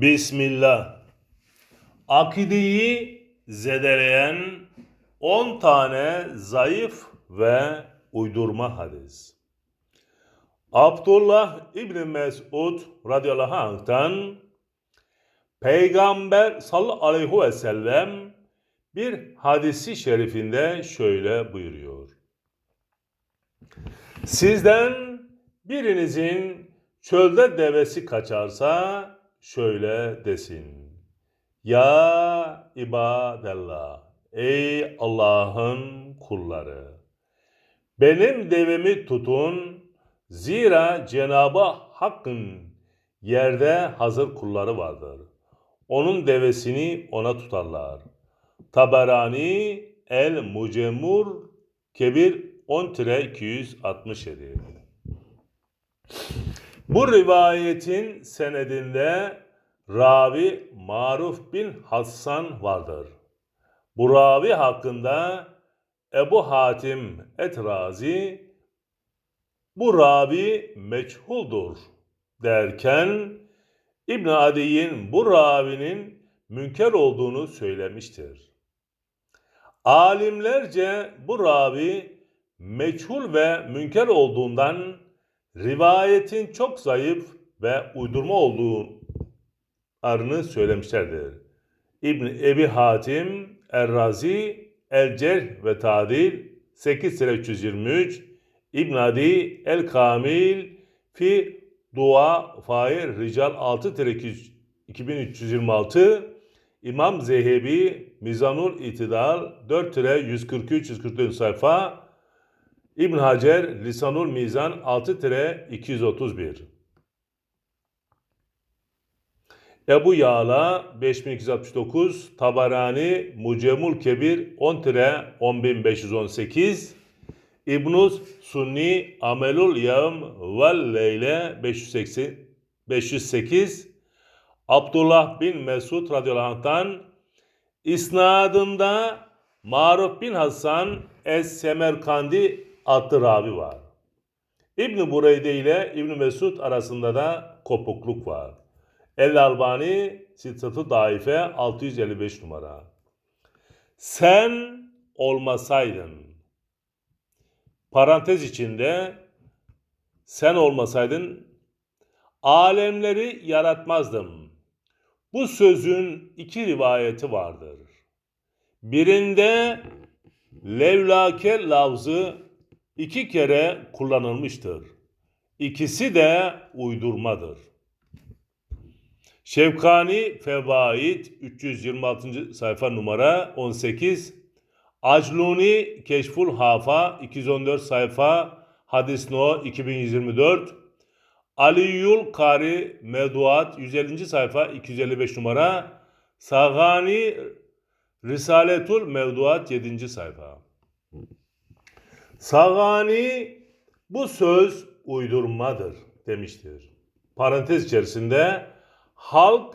Bismillah. Akideyi zedeleyen 10 tane zayıf ve uydurma hadis. Abdullah İbni Mesud radıyallahu anh'tan Peygamber sallallahu aleyhi ve sellem bir hadisi şerifinde şöyle buyuruyor. Sizden birinizin çölde devesi kaçarsa şöyle desin. Ya ibadellah, ey Allah'ın kulları. Benim devemi tutun, zira Cenab-ı Hakk'ın yerde hazır kulları vardır. Onun devesini ona tutarlar. Taberani El Mucemur Kebir 10-267 Bu rivayetin senedinde ravi Maruf bin Hassan vardır. Bu ravi hakkında Ebu Hatim Etrazi bu ravi meçhuldur derken İbn Adi'nin bu ravinin münker olduğunu söylemiştir. Alimlerce bu ravi meçhul ve münker olduğundan rivayetin çok zayıf ve uydurma olduğunu söylemişlerdir. İbn Ebi Hatim Errazi El-Cerh ve Tadil 8 323 İbn Adi El Kamil fi Dua Fair Rical 6 2326 İmam Zehebi Mizanul İtidal 4 143 144 sayfa İbn Hacer Lisanul Mizan 6 231 Ebu Yağla 5269 Tabarani Mucemul Kebir 10 10518 İbnus Sunni Amelul Yavm vel Leyle 580 508 Abdullah bin Mesud radıyallahu anh'tan isnadında Maruf bin Hasan Es-Semerkandi adlı ravi var. İbn Bureyde ile İbn Mesud arasında da kopukluk var. El Albani Sittatı Daife 655 numara. Sen olmasaydın parantez içinde sen olmasaydın alemleri yaratmazdım. Bu sözün iki rivayeti vardır. Birinde levlake lafzı iki kere kullanılmıştır. İkisi de uydurmadır. Şevkani Fevaid 326. sayfa numara 18 Acluni Keşful Hafa 214 sayfa hadis no 2124 Aliyul Kari Meduat 150. sayfa 255 numara Sagani Risaletul Mevduat 7. sayfa Sagani bu söz uydurmadır demiştir. Parantez içerisinde halk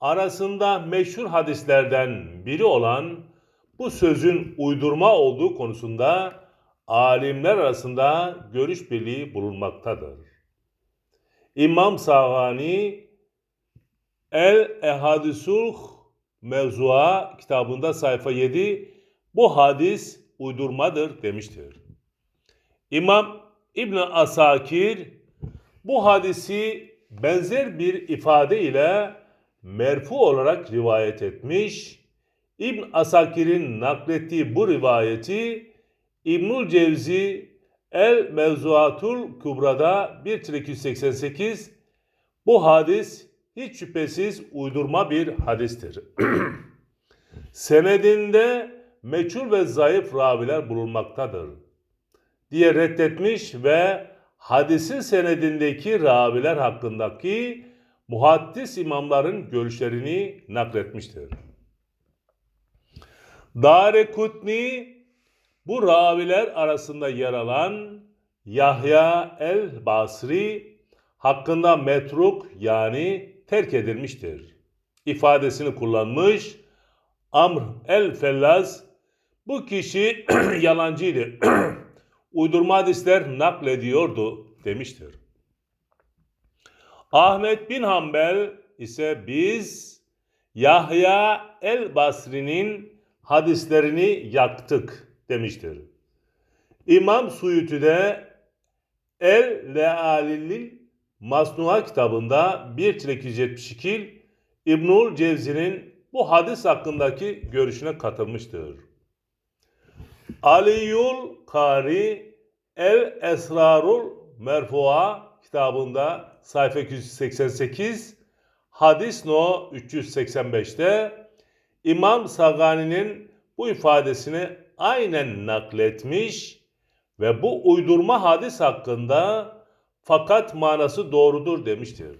arasında meşhur hadislerden biri olan bu sözün uydurma olduğu konusunda alimler arasında görüş birliği bulunmaktadır. İmam Sagani El Ehadisulh Mevzua kitabında sayfa 7 bu hadis uydurmadır demiştir. İmam İbn Asakir bu hadisi benzer bir ifade ile merfu olarak rivayet etmiş. İbn Asakir'in naklettiği bu rivayeti İbnül Cevzi El Mevzuatul Kubra'da 1-288 bu hadis hiç şüphesiz uydurma bir hadistir. Senedinde meçhul ve zayıf raviler bulunmaktadır diye reddetmiş ve hadisin senedindeki raviler hakkındaki muhaddis imamların görüşlerini nakletmiştir. Dare Kutni bu raviler arasında yer alan Yahya el Basri hakkında metruk yani terk edilmiştir. ifadesini kullanmış. Amr el Fellaz bu kişi yalancıydı. Uydurma hadisler naklediyordu demiştir. Ahmet bin Hanbel ise biz Yahya el-Basri'nin hadislerini yaktık demiştir. İmam Suyuti de El-Lealilil Masnuha kitabında 1-272 İbnül Cevzi'nin bu hadis hakkındaki görüşüne katılmıştır. Aliyul Kari El Esrarul Merfua kitabında sayfa 288 hadis no 385'te İmam Sagani'nin bu ifadesini aynen nakletmiş ve bu uydurma hadis hakkında fakat manası doğrudur demiştir.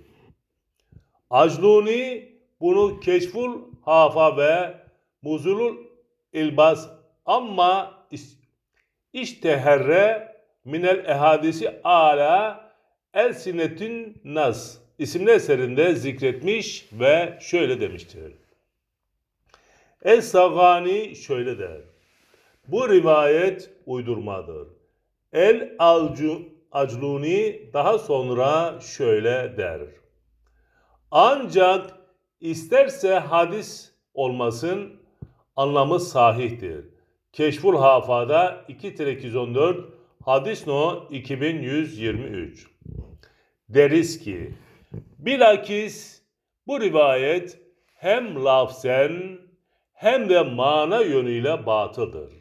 Acluni bunu Keşful Hafa ve Muzulul İlbas ama işteherre minel ehadisi ala el sinetin nas isimli eserinde zikretmiş ve şöyle demiştir. Es-Sagani şöyle der. Bu rivayet uydurmadır. El Alcu Acluni daha sonra şöyle der. Ancak isterse hadis olmasın anlamı sahihtir. Keşful Hafa'da 2-214 hadis no 2123. Deriz ki bilakis bu rivayet hem lafzen hem de mana yönüyle batıldır.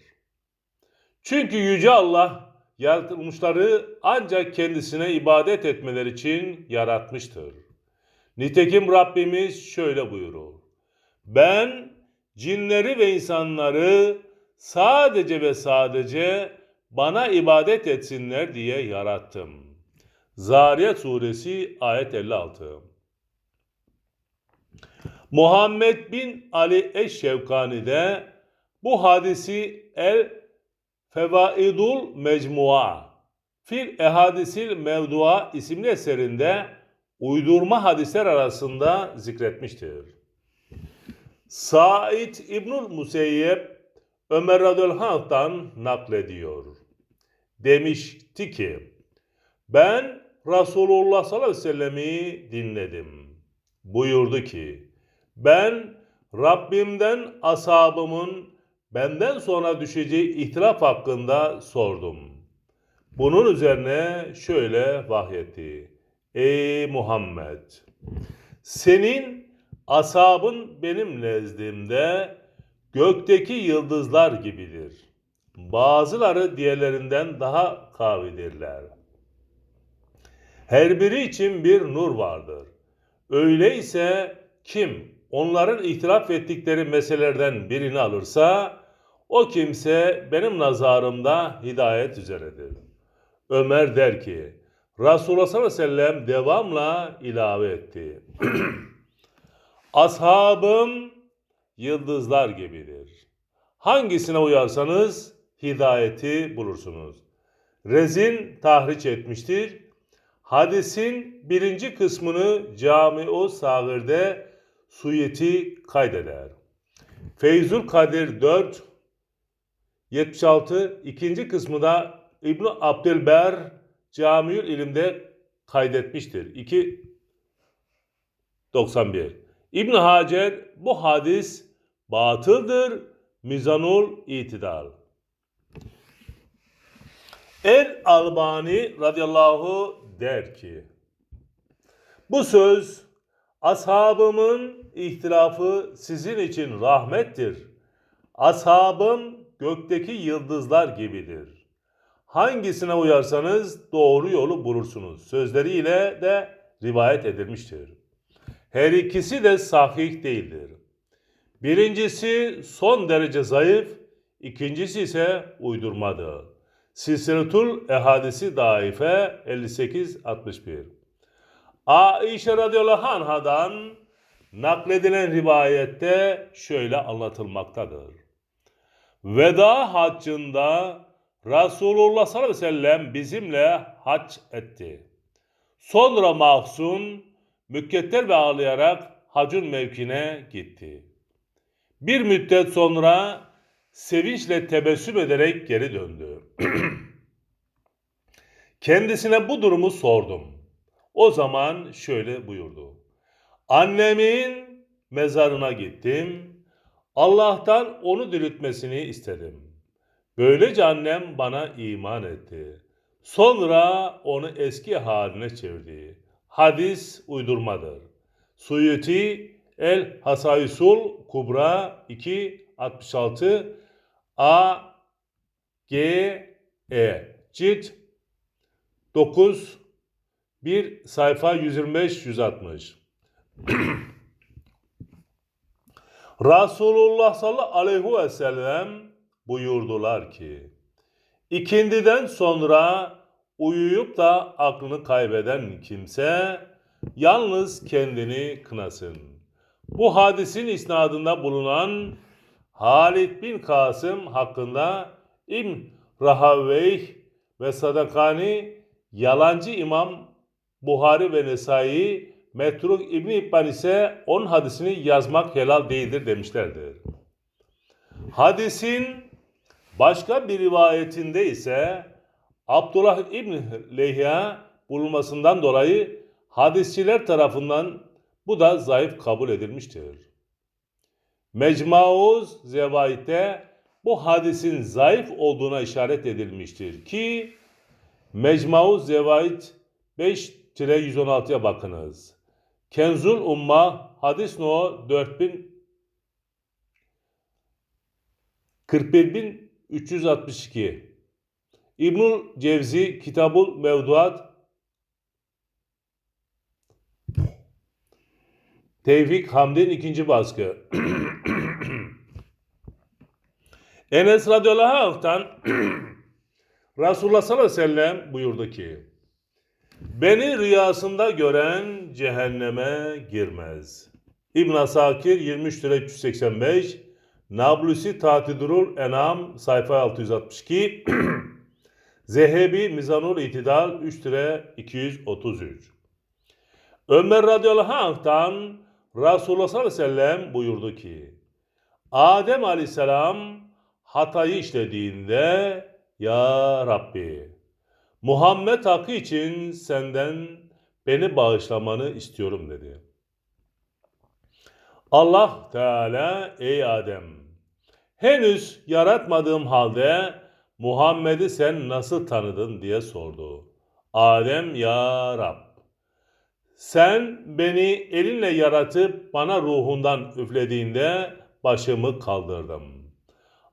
Çünkü Yüce Allah yaratılmışları ancak kendisine ibadet etmeleri için yaratmıştır. Nitekim Rabbimiz şöyle buyurur. Ben cinleri ve insanları sadece ve sadece bana ibadet etsinler diye yarattım. Zariyat suresi ayet 56. Muhammed bin Ali Eşşevkani de bu hadisi el Fevaidul Mecmua Fil Ehadisil Mevdua isimli eserinde uydurma hadisler arasında zikretmiştir. Said İbnül Museyyep Ömer Radülhan'dan naklediyor. Demişti ki ben Resulullah sallallahu aleyhi ve sellem'i dinledim. Buyurdu ki ben Rabbimden ashabımın benden sonra düşeceği ihtilaf hakkında sordum. Bunun üzerine şöyle vahyetti. Ey Muhammed! Senin asabın benim nezdimde gökteki yıldızlar gibidir. Bazıları diğerlerinden daha kavidirler. Her biri için bir nur vardır. Öyleyse kim onların ihtilaf ettikleri meselelerden birini alırsa o kimse benim nazarımda hidayet üzeredir. Ömer der ki Resulullah sallallahu aleyhi ve sellem devamla ilave etti. Ashabım yıldızlar gibidir. Hangisine uyarsanız hidayeti bulursunuz. Rezin tahriç etmiştir. Hadisin birinci kısmını Cami-u Sagir'de Suyeti kaydeder. Feyzul Kadir 4 76 ikinci kısmı da İbn Abdülber Camiül İlim'de kaydetmiştir. 2 91. İbn Hacer bu hadis batıldır. Mizanul itidal. El Albani radıyallahu der ki bu söz ashabımın ihtilafı sizin için rahmettir. Ashabım gökteki yıldızlar gibidir. Hangisine uyarsanız doğru yolu bulursunuz. Sözleriyle de rivayet edilmiştir. Her ikisi de sahih değildir. Birincisi son derece zayıf, ikincisi ise uydurmadır. Silsiletul Ehadisi Daife 58-61 Aişe radıyallahu anhadan nakledilen rivayette şöyle anlatılmaktadır. Veda haccında Resulullah sallallahu aleyhi ve sellem bizimle hac etti. Sonra mahzun, mükketter ve ağlayarak hacun mevkine gitti. Bir müddet sonra sevinçle tebessüm ederek geri döndü. Kendisine bu durumu sordum. O zaman şöyle buyurdu. Annemin mezarına gittim. Allah'tan onu diriltmesini istedim. Böylece annem bana iman etti. Sonra onu eski haline çevirdi. Hadis uydurmadır. Suyuti El Hasaysul Kubra 2 66 A G E. Cilt 9 1 sayfa 125 160 Resulullah sallallahu aleyhi ve sellem buyurdular ki ikindiden sonra uyuyup da aklını kaybeden kimse yalnız kendini kınasın. Bu hadisin isnadında bulunan Halid bin Kasım hakkında İbn Rahaveyh ve Sadakani yalancı imam Buhari ve Nesai Metruk İbn İbban ise onun hadisini yazmak helal değildir demişlerdir. Hadisin başka bir rivayetinde ise Abdullah İbn Leyha bulunmasından dolayı hadisçiler tarafından bu da zayıf kabul edilmiştir. Mecmuuz Zevait'te bu hadisin zayıf olduğuna işaret edilmiştir ki Mecmuuz Zevait 5-116'ya bakınız. Kenzul Umma hadis no 4000 41362 İbnül Cevzi Kitabul Mevduat Tevfik Hamdi'nin ikinci baskı. Enes radıyallahu anh'tan Resulullah sallallahu aleyhi ve sellem buyurdu ki Beni rüyasında gören cehenneme girmez. İbn Asakir 23 lira 385 Nablusi Tatidurul Enam sayfa 662 Zehebi Mizanul İtidal 3 lira 233 Ömer radıyallahu anh'tan Resulullah sallallahu aleyhi ve sellem buyurdu ki Adem aleyhisselam hatayı işlediğinde Ya Rabbi Muhammed hakkı için senden beni bağışlamanı istiyorum dedi. Allah Teala ey Adem henüz yaratmadığım halde Muhammed'i sen nasıl tanıdın diye sordu. Adem ya Rab sen beni elinle yaratıp bana ruhundan üflediğinde başımı kaldırdım.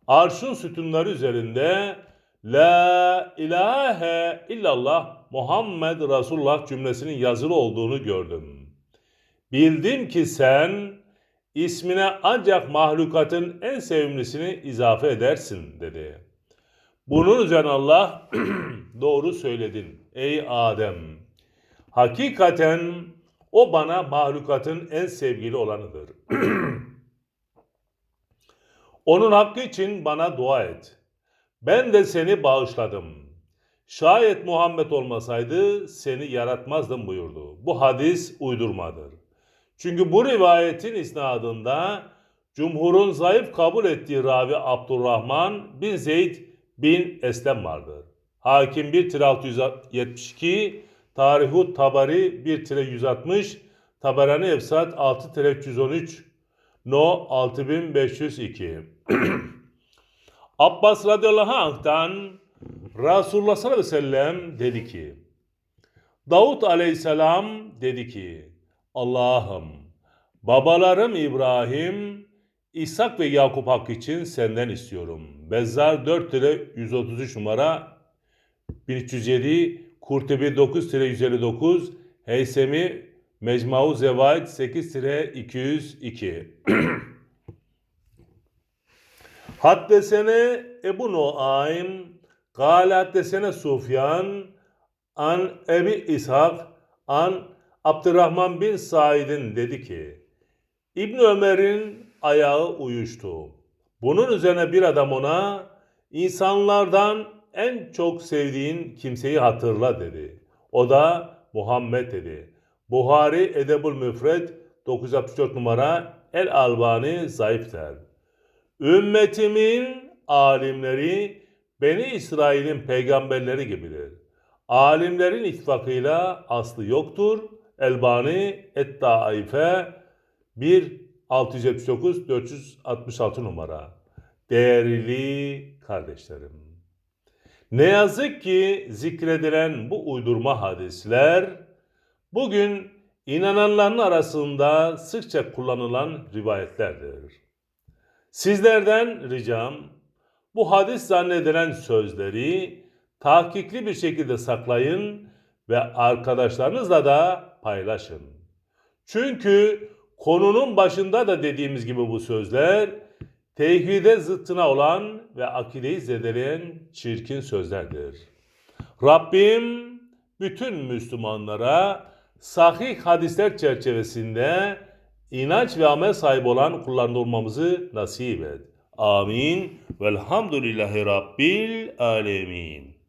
Arşın sütunları üzerinde La ilahe illallah Muhammed Resulullah cümlesinin yazılı olduğunu gördüm. Bildim ki sen ismine ancak mahlukatın en sevimlisini izafe edersin dedi. Bunun üzerine Allah doğru söyledin ey Adem. Hakikaten o bana mahlukatın en sevgili olanıdır. Onun hakkı için bana dua et. Ben de seni bağışladım. Şayet Muhammed olmasaydı seni yaratmazdım buyurdu. Bu hadis uydurmadır. Çünkü bu rivayetin isnadında Cumhur'un zayıf kabul ettiği ravi Abdurrahman bin Zeyd bin Eslem vardır. Hakim 1 672, Tarihut Tabari 1 160, Tabarani Efsat 6 313, No 6502. Abbas radıyallahu anh'tan Resulullah sallallahu aleyhi ve sellem dedi ki Davut aleyhisselam dedi ki Allah'ım babalarım İbrahim, İshak ve Yakup hakkı için senden istiyorum. Bezzar 4 lira 133 numara 1307 Kurtebi 9 lira 159 Heysemi Mecmau Zevaid 8 lira 202 Haddesene Ebu Nuaym, Kale haddesene Sufyan, an Ebi İshak, an Abdurrahman bin Said'in dedi ki, İbn Ömer'in ayağı uyuştu. Bunun üzerine bir adam ona, insanlardan en çok sevdiğin kimseyi hatırla dedi. O da Muhammed dedi. Buhari Edebul Müfred 964 numara El Albani zayıf der. Ümmetimin alimleri Beni İsrail'in peygamberleri gibidir. Alimlerin ittifakıyla aslı yoktur, Elbani Et Daife 1 679 466 numara. Değerli kardeşlerim. Ne yazık ki zikredilen bu uydurma hadisler bugün inananların arasında sıkça kullanılan rivayetlerdir. Sizlerden ricam bu hadis zannedilen sözleri tahkikli bir şekilde saklayın ve arkadaşlarınızla da paylaşın. Çünkü konunun başında da dediğimiz gibi bu sözler tevhide zıttına olan ve akideyi zedeleyen çirkin sözlerdir. Rabbim bütün Müslümanlara sahih hadisler çerçevesinde inanç ve amel sahibi olan kullarında olmamızı nasip et. Amin. Velhamdülillahi Rabbil alemin.